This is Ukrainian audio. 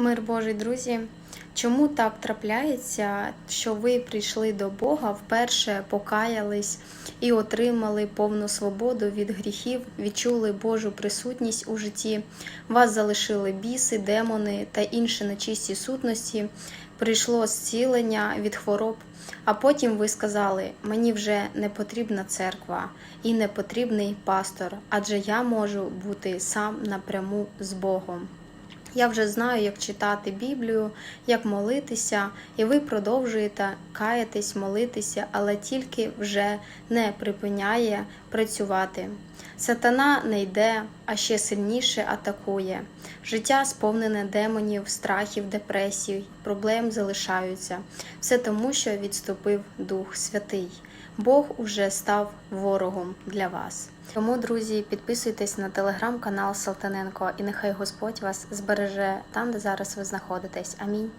Мир Божий, друзі. Чому так трапляється, що ви прийшли до Бога, вперше покаялись і отримали повну свободу від гріхів, відчули Божу присутність у житті, вас залишили біси, демони та інші нечисті сутності, прийшло зцілення від хвороб, а потім ви сказали: мені вже не потрібна церква і не потрібний пастор, адже я можу бути сам напряму з Богом. Я вже знаю, як читати Біблію, як молитися, і ви продовжуєте каятись, молитися, але тільки вже не припиняє працювати. Сатана не йде, а ще сильніше атакує. Життя сповнене демонів, страхів, депресій, проблем залишаються. Все тому, що відступив Дух Святий. Бог уже став ворогом для вас. Тому, друзі, підписуйтесь на телеграм-канал Салтаненко, і нехай Господь вас збереже там, де зараз ви знаходитесь. Амінь.